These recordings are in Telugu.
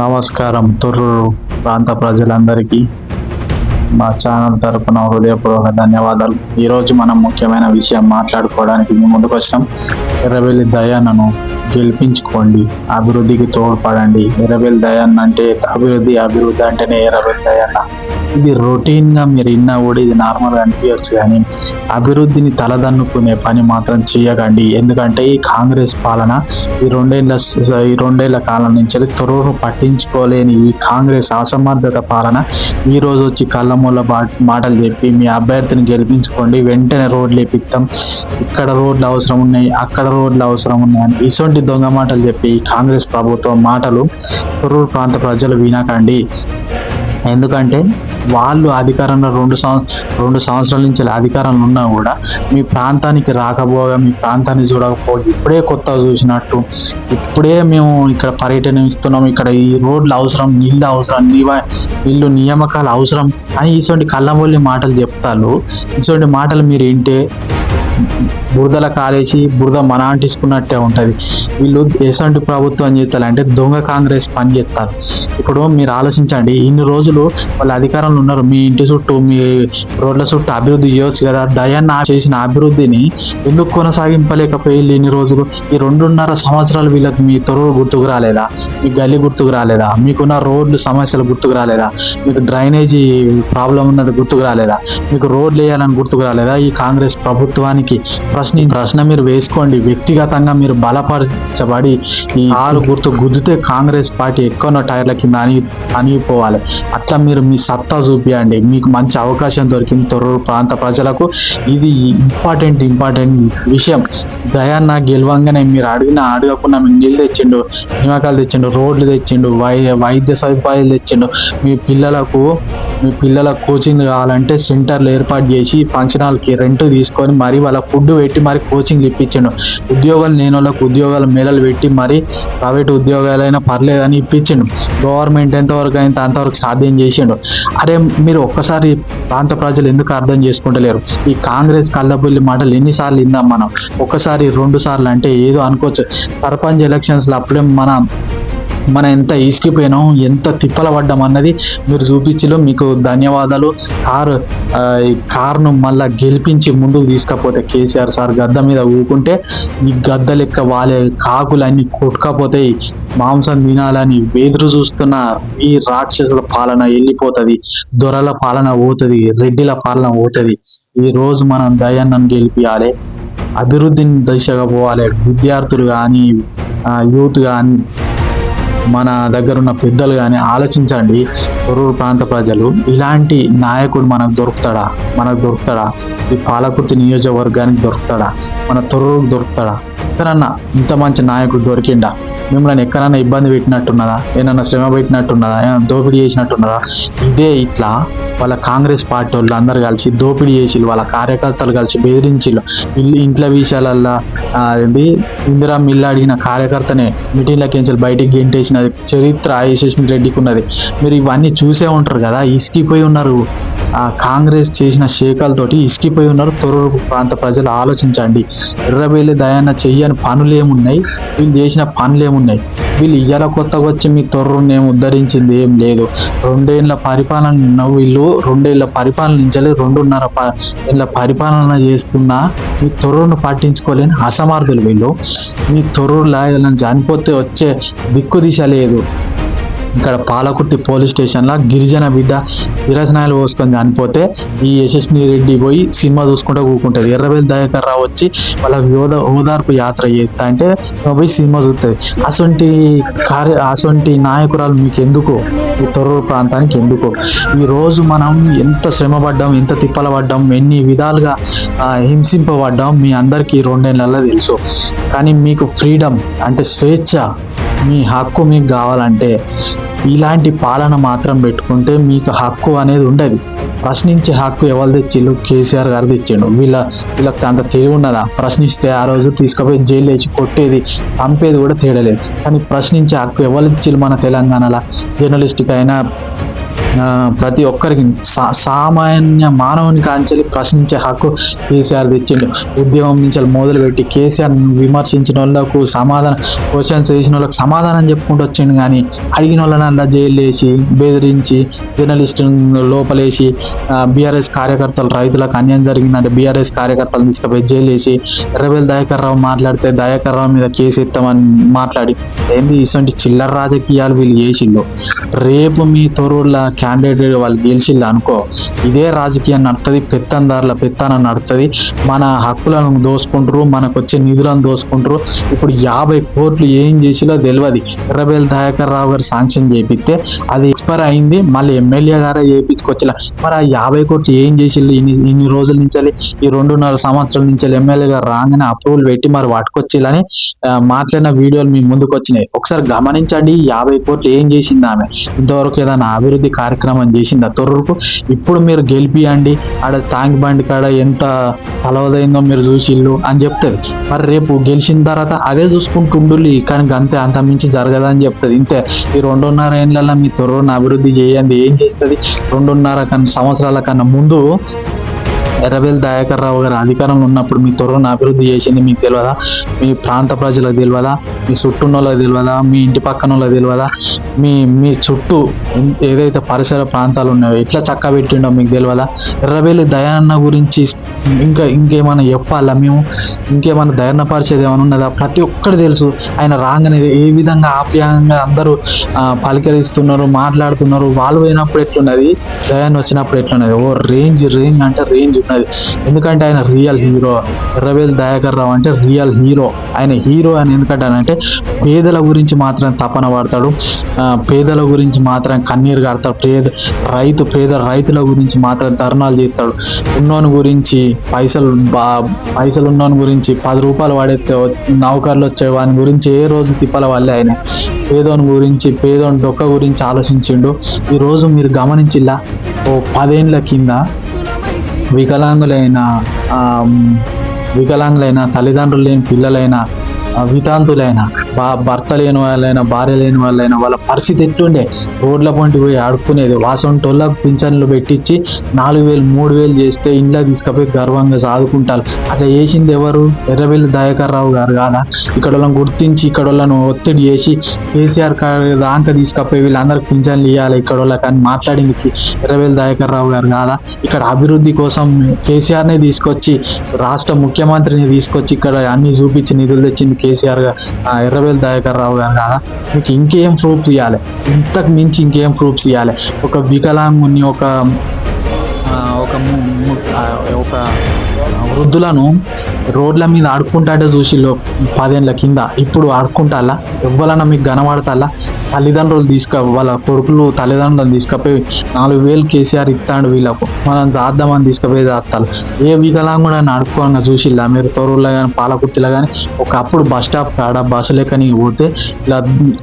నమస్కారం తొర్రూరు ప్రాంత ప్రజలందరికీ మా ఛానల్ తరపున హృదయపూర్వక ధన్యవాదాలు. ఈరోజు మనం ముఖ్యమైన విషయం మాట్లాడుకోవడానికి మేము ముందుకు వచ్చినాం. ఎర్రబెల్లి దయాన్నను గెలిపించుకోండి అభివృద్ధికి తోడ్పడండి. ఎర్రబెల్లి దయాన్న అంటే అభివృద్ధి అభివృద్ధి అంటేనే ఎర్రబెల్లి దయాన్న. ఇది రొటీన్గా మీరు విన్నా కూడా ఇది నార్మల్ అనిపించవచ్చు కానీ అభివృద్ధిని తలదన్నుకునే పని మాత్రం చేయకండి ఎందుకంటే ఈ కాంగ్రెస్ పాలన ఈ రెండేళ్ళ స- ఈ రెండేళ్ళ కాలం నుంచి తొరూరు పట్టించుకోలేని ఈ కాంగ్రెస్ అసమర్థత పాలన ఈ రోజు వచ్చి కళ్ళమూల మాటలు చెప్పి మీ అభ్యర్థిని గెలిపించుకోండి. వెంటనే రోడ్లు వేపిస్తాం ఇక్కడ రోడ్లు అవసరం ఉన్నాయి అక్కడ రోడ్లు అవసరం ఉన్నాయని ఇటువంటి దొంగ మాటలు చెప్పి ఈ కాంగ్రెస్ ప్రభుత్వం మాటలు తొరూరు ప్రాంత ప్రజలు వినకండి. ఎందుకంటే వాళ్ళు అధికారంలో రెండు సంవ రెండు సంవత్సరాల నుంచి అధికారంలో ఉన్నా కూడా మీ ప్రాంతానికి రాకపోగా మీ ప్రాంతాన్ని చూడకపో ఇప్పుడే కొత్తగా చూసినట్టు ఇప్పుడే మేము ఇక్కడ పర్యటన ఇస్తున్నాం ఇక్కడ ఈ రోడ్లు అవసరం నీళ్ళు అవసరం నీవ ఇల్లు నియామకాలు అవసరం అని ఇటువంటి కళ్ళమొల్లి మాటలు చెప్తారు. ఇటువంటి మాటలు మీరు వింటే బురదల కాలేసి బురద మన అంటించుకున్నట్టే ఉంటుంది. వీళ్ళు ఎసంటి ప్రభుత్వం చేస్తారంటే దొంగ కాంగ్రెస్ పని చేస్తారు. ఇప్పుడు మీరు ఆలోచించండి ఇన్ని రోజులు వాళ్ళ అధికారంలో ఉన్నారు. మీ ఇంటి చుట్టూ మీ రోడ్ల చుట్టూ అభివృద్ధి చేయొచ్చు కదా. దయాన్న చేసిన అభివృద్ధిని ఎందుకు కొనసాగింపలేకపోయి ఇన్ని రోజులు? ఈ రెండున్నర సంవత్సరాలు వీళ్ళకి మీ తొరువు గుర్తుకు రాలేదా? మీ గల్లీ గుర్తుకు రాలేదా? మీకున్న రోడ్లు సమస్యలు గుర్తుకు రాలేదా? మీకు డ్రైనేజీ ప్రాబ్లం ఉన్నది గుర్తుకు రాలేదా? మీకు రోడ్లు వేయాలని గుర్తుకు రాలేదా? ఈ కాంగ్రెస్ ప్రభుత్వానికి ప్రశ్న ప్రశ్న మీరు వేసుకోండి. వ్యక్తిగతంగా మీరు బలపరచబడి ఈ ఆరు గుర్తు గుద్దితే కాంగ్రెస్ పార్టీ ఎక్కువ టైర్ల కింద అని అనిగిపోవాలి అట్లా మీరు మీ సత్తా చూపియండి. మీకు మంచి అవకాశం దొరికింది తొర్రూరు ప్రాంత ప్రజలకు. ఇది ఇంపార్టెంట్ ఇంపార్టెంట్ విషయం. దయాన్న గెలవంగానే మీరు అడిగిన అడగకుండా మీకు నీళ్ళు తెచ్చిండు నిమ్మకాయలు తెచ్చిండు రోడ్లు తెచ్చిండు వై వైద్య సదుపాయాలు తెచ్చిండు. మీ పిల్లలకు మీ పిల్లల కోచింగ్ కావాలంటే సెంటర్లు ఏర్పాటు చేసి ఫంక్షన్ హాల్కి రెంట్ తీసుకొని మరి వాళ్ళ ఫుడ్ పెట్టి మరి కోచింగ్ ఇప్పించిండు. ఉద్యోగాలు లేని వాళ్ళకు ఉద్యోగాల మేళలు పెట్టి మరి ప్రైవేట్ ఉద్యోగాలైనా పర్లేదని ఇప్పించిండు. గవర్నమెంట్ ఎంతవరకు అయితే అంతవరకు సాధ్యం చేసిండు. అరే మీరు ఒక్కసారి ప్రాంత ప్రజలు ఎందుకు అర్థం చేసుకుంటలేరు? ఈ కాంగ్రెస్ కళ్ళబుల్లి మాటలు ఎన్నిసార్లు విందాం మనం. ఒక్కసారి రెండు సార్లు అంటే ఏదో అనుకోవచ్చు. సర్పంచ్ ఎలక్షన్స్లో అప్పుడే మన మనం ఎంత ఈసుకిపోయినాం ఎంత తిప్పల పడ్డాం అన్నది మీరు చూపించలో మీకు ధన్యవాదాలు. కారు ఈ కారును మళ్ళా గెలిపించి ముందుకు తీసుకపోతే కేసీఆర్ సార్ గద్ద మీద ఊకుంటే ఈ గద్ద లెక్క వాలే కాకులన్నీ కొట్టుకపోతాయి మాంసం తినాలని వెదురు చూస్తున్న ఈ రాక్షసుల పాలన వెళ్ళిపోతుంది దొరల పాలన పోతుంది రెడ్డిల పాలన పోతుంది. ఈ రోజు మనం దయాన్నం గెలిపియాలి. అభివృద్ధిని దిశగా పోవాలి. విద్యార్థులు కానీ యూత్ కానీ మన దగ్గర ఉన్న పెద్దలు కానీ ఆలోచించండి. తొర్రూరు ప్రాంత ప్రజలు ఇలాంటి నాయకుడు మనకు దొరుకుతాడా? మనకు దొరుకుతాడా? ఈ పాలకుర్తి నియోజకవర్గానికి దొరుకుతాడా? మన తొర్రూరుకు దొరుకుతాడా? ఎక్కడన్నా ఇంత మంచి నాయకుడు దొరికిండా? మిమ్మల్ని ఎక్కడైనా ఇబ్బంది పెట్టినట్టున్నదా ఏమన్నా శ్రమ పెట్టినట్టున్నదా ఏమైనా దోపిడీ చేసినట్టున్నదా ఇదే ఇట్లా వాళ్ళ కాంగ్రెస్ పార్టీ వాళ్ళు అందరు కలిసి దోపిడీ చేసి వాళ్ళ కార్యకర్తలు కలిసి బెదిరించిళ్ళు. ఇల్లు ఇంట్లో విషయాలల్లో అది ఇందిరా మిల్లు అడిగిన కార్యకర్తనే మీటింగ్లకి నుంచి బయటికి గెంటేసినది చరిత్ర యశస్వి రెడ్డికి ఉన్నది మీరు ఇవన్నీ చూసే ఉంటారు కదా ఇసుకిపోయి ఉన్నారు. కాంగ్రెస్ చేసిన శేఖలతోటి ఇసుకిపోయి ఉన్నారు. తొర్రూరు ప్రాంత ప్రజలు ఆలోచించండి. ఎర్రబెల్లి దయాన్న చెయ్యని పనులు ఏమున్నాయి? వీళ్ళు చేసిన పనులు ఏమున్నాయి? వీళ్ళు ఇయ్యాల కొత్తగా వచ్చి మీ తొర్రుని ఏం ఉద్ధరించింది? ఏం లేదు. రెండేళ్ళ పరిపాలన వీళ్ళు రెండేళ్ళ పరిపాలన నుంచి రెండున్నర ఏళ్ళ పరిపాలన చేస్తున్నా మీ తొర్రును పాటించుకోలేని అసమర్థులు వీళ్ళు. మీ తొర్రులా ఏదైనా చనిపోతే వచ్చే దిక్కు దిశ లేదు. ఇక్కడ పాలకుర్తి పోలీస్ స్టేషన్లో గిరిజన బిడ్డ విరసనాయలు పోసుకొని చనిపోతే ఈ యశస్వి రెడ్డి పోయి సినిమా చూసుకుంటూ కూకుంటుంది. ఎర్రవేల దయాకర్ రావు వచ్చి వాళ్ళకి యోధ ఓదార్పు యాత్ర చేస్తా అంటే పోయి సినిమా చూస్తుంది అసొంటి కార్య అసొంటి నాయకురాలు మీకు ఎందుకు ఈ తొర్రూరు ప్రాంతానికి ఎందుకు. ఈరోజు మనం ఎంత శ్రమ పడ్డాం ఎంత తిప్పల పడ్డాం ఎన్ని విధాలుగా హింసింపబడ్డాం మీ అందరికీ రెండేళ్ళలో తెలుసు. కానీ మీకు ఫ్రీడమ్ అంటే స్వేచ్ఛ మీ హక్కు మీకు కావాలంటే ఇలాంటి పాలన మాత్రం పెట్టుకుంటే మీకు హక్కు అనేది ఉండదు. ప్రశ్నించే హక్కు ఎవరు తెచ్చిండు కేసీఆర్ గారు తెచ్చిండు. వీళ్ళ వీళ్ళకి అంత తెలివి ఉన్నదా? ప్రశ్నిస్తే ఆ రోజు తీసుకుపోయి జైలు వేసి కొట్టేది చంపేది కూడా తేడలేదు కానీ ప్రశ్నించే హక్కు ఎవరు ఇచ్చిళ్ళు మన తెలంగాణలో? జర్నలిస్ట్కి అయినా ప్రతి ఒక్కరికి సా- సామాన్య మానవుని కాంచెలి ప్రశ్నించే హక్కు కేసీఆర్ తెచ్చిండు. ఉద్యమం నుంచి మొదలుపెట్టి కేసీఆర్ విమర్శించిన వాళ్ళకు సమాధానం క్వశ్చన్స్ వేసిన వాళ్ళకి సమాధానం చెప్పుకుంటూ వచ్చిండు కానీ అడిగిన వాళ్ళని జైలు వేసి బెదిరించి జర్నలిస్టు లోపలేసి బీఆర్ఎస్ కార్యకర్తలు రైతులకు అన్యాయం జరిగిందంటే బీఆర్ఎస్ కార్యకర్తలు తీసుకుపోయి జైలు వేసి ఎర్రబెల్లి దయాకర్ రావు మాట్లాడితే దయాకర్ రావు మీద కేసు ఎత్తామని మాట్లాడి ఏంది ఇటువంటి చిల్లర రాజకీయాలు వీళ్ళు చేసిండు రేపు మీ తొరువుల క్యాండిడేట్ వాళ్ళు గెలిచిల్లు అనుకో ఇదే రాజకీయం నడుతుంది పెత్తందారుల పెత్తనం నడుతుంది మన హక్కులను దోసుకుంటారు మనకు వచ్చే నిధులను దోసుకుంటారు ఇప్పుడు యాభై కోట్లు ఏం చేసిలో తెలియదు ఎర్రబెల్ దయాకర్ రావు గారు శాంక్షన్ చేపిస్తే అది ఎక్స్పైర్ అయింది. మళ్ళీ ఎమ్మెల్యే గారే చేయించుకొచ్చేలా మరి ఆ యాభై కోట్లు ఏం చేసిల్లు ఇన్ని ఇన్ని రోజుల నుంచి ఈ రెండున్నర సంవత్సరాల నుంచి ఎమ్మెల్యే గారు రాగానే అప్రూవల్ పెట్టి మరి పట్టుకొచ్చిలని మాట్లాడిన వీడియోలు మీ ముందుకు వచ్చినాయి ఒకసారి గమనించండి యాభై కోట్లు ఏం చేసింది ఆమె? ఇంతవరకు ఏదైనా అభివృద్ధి కార్యక్రమం చేసింది తొర్రకు. ఇప్పుడు మీరు గెలిపియండి. ఆడ ట్యాంక్ బండి కాడ ఎంత సలవదైందో మీరు చూసిల్లు అని చెప్తుంది. మరి రేపు గెలిచిన తర్వాత అదే చూసుకుంటుండుల్లి కానీ అంతే అంత మించి జరగదని చెప్తుంది. ఇంతే ఈ రెండున్నర ఏళ్ళలో మీ త్వరను అభివృద్ధి చేయండి. ఏం చేస్తుంది? రెండున్నర కన్నా సంవత్సరాల కన్నా ముందు ఎర్రబెల్లి దయాకర్ రావు గారు అధికారంలో ఉన్నప్పుడు మీ త్వరను అభివృద్ధి చేసింది మీకు తెలియదా మీ ప్రాంత ప్రజలకు తెలియదా మీ చుట్టూ వాళ్ళకి తెలియదా మీ ఇంటి పక్కన వాళ్ళకి తెలియదా మీ మీ చుట్టూ ఏదైతే పరిసర ప్రాంతాలు ఉన్నాయో ఎట్లా చక్కబెట్టిండో మీకు తెలియదా ఎర్రబెల్లి దయాన్న గురించి ఇంకా ఇంకేమైనా చెప్పాలా మేము? ఇంకేమైనా ధైర్యపరిచేది ఏమైనా ఉన్నదా? ప్రతి ఒక్కటి తెలుసు. ఆయన రాగానే ఏ విధంగా ఆప్యాయంగా అందరూ పలకరిస్తున్నారు మాట్లాడుతున్నారు. వాళ్ళు పోయినప్పుడు ఎట్లున్నది? దయాన్ వచ్చినప్పుడు ఎట్లున్నది? ఓ రేంజ్ రేంజ్ అంటే రేంజ్ ఉన్నది. ఎందుకంటే ఆయన రియల్ హీరో. ఎర్రవేల్ దయాకర్ రావు అంటే రియల్ హీరో. ఆయన హీరో అని ఎందుకంటానంటే పేదల గురించి మాత్రం తపన పడతాడు. పేదల గురించి మాత్రం కన్నీరు కడతాడు పేద రైతు పేద రైతుల గురించి మాత్రం ధర్నాలు చేస్తాడు. ఉన్నోని గురించి పైసలు బా పైసలు ఉన్నోని గురించి పది రూపాయలు వాడేస్తే నౌకర్లు వచ్చే వాని గురించి ఏ రోజు తిప్పల వల్లే ఆయన. పేదోని గురించి పేదోని డొక్క గురించి ఆలోచించిండు. ఈరోజు మీరు గమనించిల్లా? ఓ పదేండ్ల కింద వికలాంగులైన వికలాంగులైన తల్లిదండ్రులు లేని పిల్లలైన వితాంతులైన బా భర్త లేని వాళ్ళైనా భార్య లేని వాళ్ళైనా వాళ్ళ పరిస్థితి ఎట్టుండే? రోడ్ల పొంటి పోయి ఆడుకునేది. వాసంటోళ్ళకు పింఛన్లు పెట్టించి నాలుగు వేలు మూడు వేలు చేస్తే ఇంట్లో తీసుకుపోయి గర్వంగా సాదుకుంటారు. అట్లా చేసింది ఎవరు? ఎర్రవెల్లి దయాకర్ రావు గారు కాదా? ఇక్కడ వాళ్ళని గుర్తించి ఇక్కడ వాళ్ళను ఒత్తిడి చేసి కేసీఆర్ కా- దాకా తీసుకపోయి వీళ్ళందరికి పింఛన్లు ఇవ్వాలి ఇక్కడ వాళ్ళకి అని మాట్లాడింది ఎర్రవేలు దయాకర్ రావు గారు కాదా? ఇక్కడ అభివృద్ధి కోసం కేసీఆర్నే తీసుకొచ్చి రాష్ట్ర ముఖ్యమంత్రిని తీసుకొచ్చి ఇక్కడ అన్ని చూపించి నిధులు తెచ్చింది కేసీఆర్గా ఆ, దయాకర్ రావు గారు కాదా మీకు ఇంకేం ప్రూఫ్స్ ఇవ్వాలి ఇంతకు మించి ఇంకేం ప్రూఫ్స్ ఇవ్వాలి ఒక వికలాంగుని ఒక ఒక ము- ఒక వృద్ధులను రోడ్ల మీద ఆడుకుంటాడే చూసిలో పదేళ్ళ కింద. ఇప్పుడు ఆడుకుంటాలా? ఎవ్వలన్నా మీకు కనబడతాలా తల్లిదండ్రులు తీసుక వాళ్ళ కొడుకులు తల్లిదండ్రులను తీసుకుపోయి నాలుగు వేలు కేసీఆర్ ఇస్తాడు వీళ్ళకు. మనం చేద్దామని తీసుకుపోయి చేస్తారు ఏ వికలాంగుడు అని ఆడుకోవాలని చూసిల్లా మీరు తోరుల్లో కానీ పాలకుర్తిలో కానీ ఒకప్పుడు బస్ స్టాప్ కాడ బస్సు లెక్కని పోతే ఇలా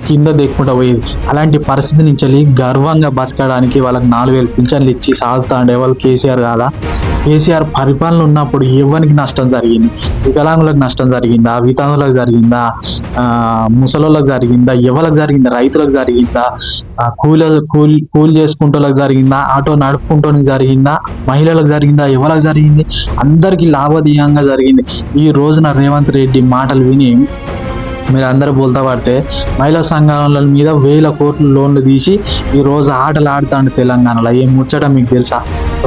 కింద దెక్కుంటా పోయేది. అలాంటి పరిస్థితి నుంచి గర్వంగా బతకడానికి వాళ్ళకి నాలుగు వేలు పింఛన్లు ఇచ్చి సాగుతాండే వాళ్ళు కేసీఆర్ కాదా? కేసీఆర్ పరిపాలన ఉన్నప్పుడు ఎవరికి నష్టం జరిగింది వికలాంగులకు నష్టం జరిగిందా వితాంగులకు జరిగిందా ముసలోళ్ళకి జరిగిందా ఎవరికి జరిగిందా రైతులకు జరిగిందా కూలి కూలి కూలి చేసుకుంటోళ్ళకి జరిగిందా ఆటో నడుపుకుంటోనికి జరిగిందా మహిళలకు జరిగిందా ఎవరికి జరిగింది అందరికీ లాభదీయంగా జరిగింది. ఈ రోజున రేవంత్ రెడ్డి మాటలు విని మీరు అందరూ బోల్తా పడితే మహిళా సంఘాల మీద వేల కోట్ల లోన్లు తీసి ఈరోజు ఆటలు ఆడుతాండి తెలంగాణలో. ఏం ముచ్చట మీకు తెలుసా?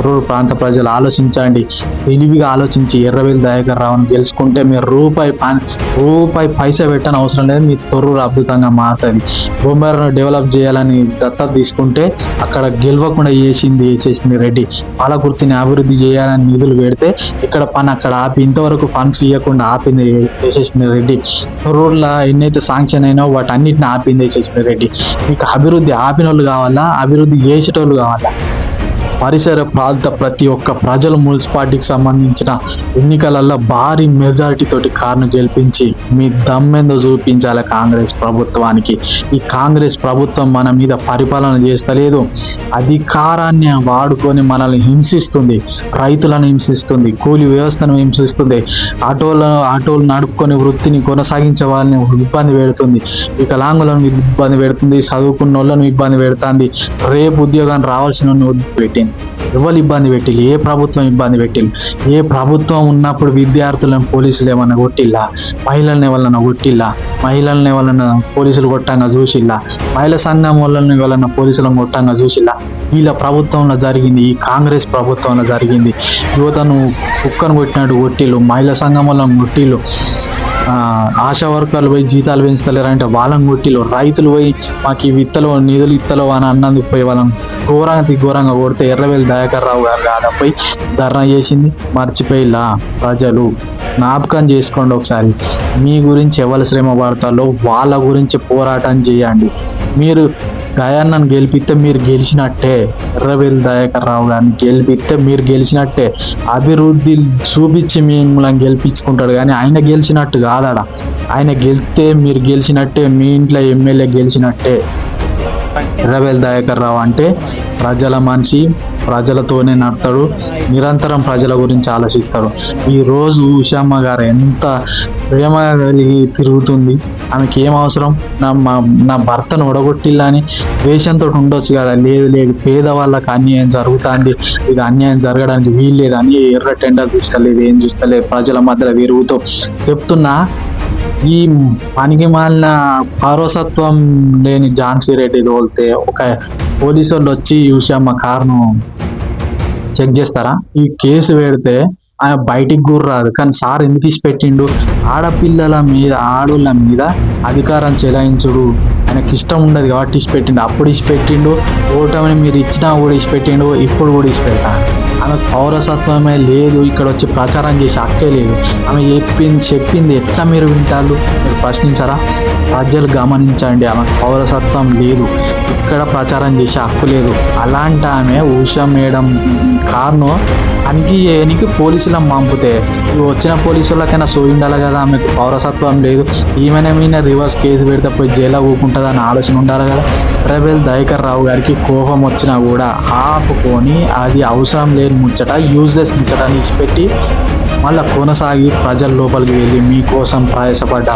రూరు ప్రాంత ప్రజలు ఆలోచించండి. తెలివిగా ఆలోచించి ఎర్రవేలు దయాకర్ రావుని గెలుచుకుంటే మీరు రూపాయి పని రూపాయి పైసా పెట్టని అవసరం లేదు. మీ తొర్రూరు అద్భుతంగా మారుతుంది. బొమ్మరను డెవలప్ చేయాలని దత్తత తీసుకుంటే అక్కడ గెలవకుండా చేసింది వేసేసింది రెడ్డి. పాలకుర్తిని అభివృద్ధి చేయాలని నిధులు పెడితే ఇక్కడ పని అక్కడ ఆపి ఇంతవరకు ఫండ్స్ ఇవ్వకుండా ఆపింది వేసేసింది రెడ్డి. తొర్రూరులో ఎన్నైతే శాంక్షన్ అయినా వాటి అన్నిటిని ఆపింది వేసేసింది రెడ్డి. మీకు అభివృద్ధి ఆపిన వాళ్ళు కావాలా? అభివృద్ధి చేసేటోళ్ళు కావాలా? పరిసర ప్రాంత ప్రతి ఒక్క ప్రజలు మున్సిపాలిటీకి సంబంధించిన ఎన్నికలలో భారీ మెజారిటీ తోటి కారును గెలిపించి మీ దమ్మెందో చూపించాలి కాంగ్రెస్ ప్రభుత్వానికి. ఈ కాంగ్రెస్ ప్రభుత్వం మన మీద పరిపాలన చేస్తలేదు. అధికారాన్ని వాడుకొని మనల్ని హింసిస్తుంది. రైతులను హింసిస్తుంది. కూలి వ్యవస్థను హింసిస్తుంది. ఆటోల ఆటోలు నడుపుకొని వృత్తిని కొనసాగించే వాళ్ళని ఇబ్బంది పెడుతుంది. వికలాంగులను ఇబ్బంది పెడుతుంది. చదువుకున్న వాళ్ళను ఇబ్బంది పెడుతుంది. రేపు ఉద్యోగాన్ని రావాల్సిన పెట్టింది. ఎవరు ఇబ్బంది పెట్టిల్లు? ఏ ప్రభుత్వం ఇబ్బంది పెట్టిల్లు? ఏ ప్రభుత్వం ఉన్నప్పుడు విద్యార్థులను పోలీసులు ఏమన్నా కొట్టిల్లా? మహిళలను ఎవరన్నా కొట్టిల్లా? మహిళలను ఎవరన్నా పోలీసులు కొట్టంగా చూసిల్లా? మహిళా సంఘం వాళ్ళని ఎవరన్నా పోలీసులను కొట్టంగా చూసిల్లా? వీళ్ళ ప్రభుత్వంలో జరిగింది ఈ కాంగ్రెస్ ప్రభుత్వంలో జరిగింది. యువతను కుక్కను కొట్టినట్టు కొట్టిల్లు మహిళా సంఘం వాళ్ళని కొట్టిల్లు. ఆశా వర్కర్లు పోయి జీతాలు పెంచుతలేరు అంటే వాళ్ళని కొట్టిలో రైతులు పోయి మాకు ఈ విత్తలు నిధులు ఇత్తలు అని అన్నందుకు పోయి వాళ్ళని ఘోరంగా ఘోరంగా కొడితే ఎర్రవేలి దయాకర్ రావు గారు కాదపోయి ధర్నా చేసింది. మర్చిపోయిలా ప్రజలు. జ్ఞాపకం చేసుకోండి ఒకసారి. మీ గురించి ఎవరు శ్రమ పడతారో వాళ్ళ గురించి పోరాటం చేయండి. మీరు దయాన్నను గెలిపిస్తే మీరు గెలిచినట్టే. ఎర్రవేలి దయాకర్ రావు గారిని గెలిపిస్తే మీరు గెలిచినట్టే. అభివృద్ధి చూపించి మిమ్మల్ని గెలిపించుకుంటాడు కానీ ఆయన గెలిచినట్టు కాదాడ ఆయన గెలిస్తే మీరు గెలిచినట్టే మీ ఇంట్లో ఎమ్మెల్యే గెలిచినట్టే. ఎర్రవేల్ దయాకర్ రావు అంటే ప్రజల మనిషి ప్రజలతోనే నడతాడు నిరంతరం ప్రజల గురించి ఆలోచిస్తాడు. ఈరోజు ఉషామ్మ గారు ఎంత ప్రేమ కలిగి తిరుగుతుంది ఆమెకి ఏం అవసరం? నా మా నా భర్తను ఒడగొట్టిల్లని అని ద్వేషంతో ఉండొచ్చు కదా లేదు లేదు పేదవాళ్ళకి అన్యాయం జరుగుతుంది ఇది అన్యాయం జరగడానికి వీలు అని ఎర్ర టెండర్ చూస్తలేదు ఏం చూస్తలేదు ప్రజల మధ్యలో తిరుగుతూ చెప్తున్నా ఈ పనికి మాలిన పౌరసత్వం లేని ఝాన్సీ రెడ్డి తోలితే ఒక పోలీసు వాళ్ళు వచ్చి ఉషామ్మ కారును చెక్ చేస్తారా? ఈ కేసు పెడితే ఆయన బయటికి కూడా రాదు. కానీ సార్ ఎందుకు ఇచ్చి పెట్టిండు? ఆడపిల్లల మీద ఆడోళ్ళ మీద అధికారం చెలాయించుడు. ఆయనకి ఇష్టం ఉండదు కాబట్టి ఇచ్చి పెట్టిండు. అప్పుడు ఇచ్చి పెట్టిండు. ఓటమిని మీరు ఇచ్చినా కూడా ఇచ్చి పెట్టిండు. ఇప్పుడు కూడా ఇచ్చి పెడతా. ఆమె పౌరసత్వమే లేదు. ఇక్కడ వచ్చి ప్రచారం చేసి హక్కే లేదు. ఆమె చెప్పింది చెప్పింది ఎట్లా మీరు వింటారు? మీరు ప్రశ్నించారా? ప్రజలు గమనించండి ఆమె. పౌరసత్వం లేదు. ఇక్కడ ప్రచారం చేసే హక్కు లేదు. అలాంటి ఆమె ఉషా మేడం కారణం అనికి ఏనికి పోలీసులను పంపితే ఇవి వచ్చిన పోలీసులకైనా సోయిండాలి కదా ఆమెకు. పౌరసత్వం లేదు. ఈమెన మీద రివర్స్ కేసు పెడితే పోయి జైల్లో ఊకుంటుంది అనే ఆలోచన ఉండాలి కదా. రెబెల్ దయకర్ రావు గారికి కోపం వచ్చినా కూడా ఆపుకొని అది అవసరం లేని ముచ్చట యూజ్లెస్ ముచ్చట అని ఇచ్చిపెట్టి మళ్ళీ కొనసాగి ప్రజల లోపలికి వెళ్ళి మీకోసం ప్రయాసపడ్డ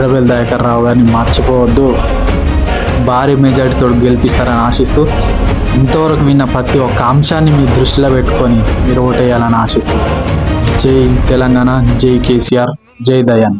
రెబెల్ దయకర్ రావు గారిని మర్చిపోవద్దు. భారీ మెజార్టీతో గెలిపిస్తారని ఆశిస్తూ ఇంతవరకు విన్న ప్రతి ఒక్క అంశాన్ని మీ దృష్టిలో పెట్టుకొని మీరు ఓటేయాలని ఆశిస్తూ. జై తెలంగాణ జై కేసీఆర్ జై దయాన్.